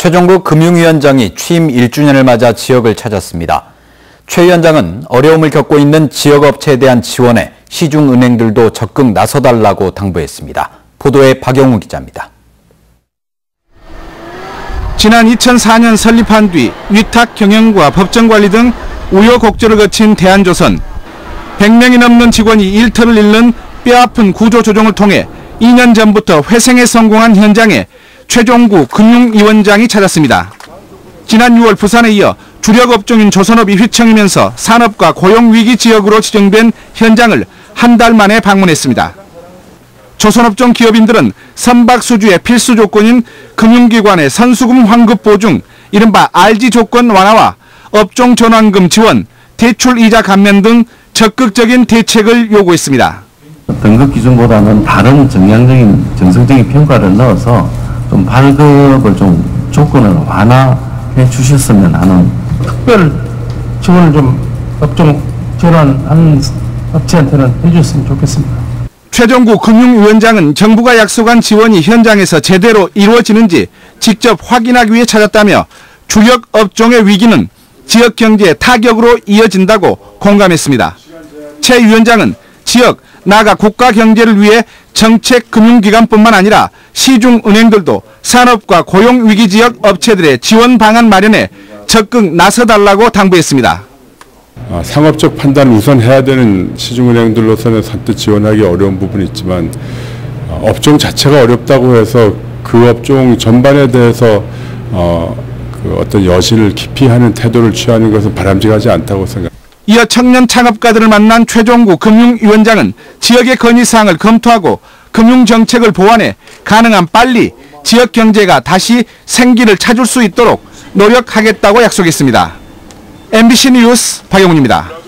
최종국 금융위원장이 취임 1주년을 맞아 지역을 찾았습니다. 최 위원장은 어려움을 겪고 있는 지역업체에 대한 지원에 시중은행들도 적극 나서달라고 당부했습니다. 보도에 박영우 기자입니다. 지난 2004년 설립한 뒤 위탁 경영과 법정 관리 등 우여곡절을 거친 대한조선. 100명이 넘는 직원이 일터를 잃는 뼈아픈 구조 조정을 통해 2년 전부터 회생에 성공한 현장에 최종구 금융위원장이 찾았습니다. 지난 6월 부산에 이어 주력 업종인 조선업이 휘청이면서 산업과 고용 위기 지역으로 지정된 현장을 한 달 만에 방문했습니다. 조선업종 기업인들은 선박 수주의 필수 조건인 금융기관의 선수금 환급 보증, 이른바 RG 조건 완화와 업종 전환금 지원, 대출 이자 감면 등 적극적인 대책을 요구했습니다. 등급 기준보다는 다른 정량적인 정성적인 평가를 넣어서 좀 발급을 좀 조건을 완화해 주셨으면 하는 특별 지원을 좀 업종 전환하는 업체한테는 해줬으면 좋겠습니다. 최종구 금융위원장은 정부가 약속한 지원이 현장에서 제대로 이루어지는지 직접 확인하기 위해 찾았다며 주력 업종의 위기는 지역 경제의 타격으로 이어진다고 공감했습니다. 최 위원장은 지역 나아가 국가 경제를 위해 정책 금융기관뿐만 아니라 시중 은행들도 산업과 고용 위기 지역 업체들의 지원 방안 마련에 적극 나서달라고 당부했습니다. 아, 상업적 판단을 우선 해야 되는 시중은행들로서는 선뜻 지원하기 어려운 부분이 있지만 어, 업종 자체가 어렵다고 해서 그 업종 전반에 대해서 어, 그 어떤 여실을 깊이 하는 태도를 취하는 것은 바람직하지 않다고 생각합니다. 이어 청년 창업가들을 만난 최종구 금융위원장은 지역의 건의사항을 검토하고 금융정책을 보완해 가능한 빨리 지역 경제가 다시 생기를 찾을 수 있도록 노력하겠다고 약속했습니다. MBC 뉴스 박영훈입니다.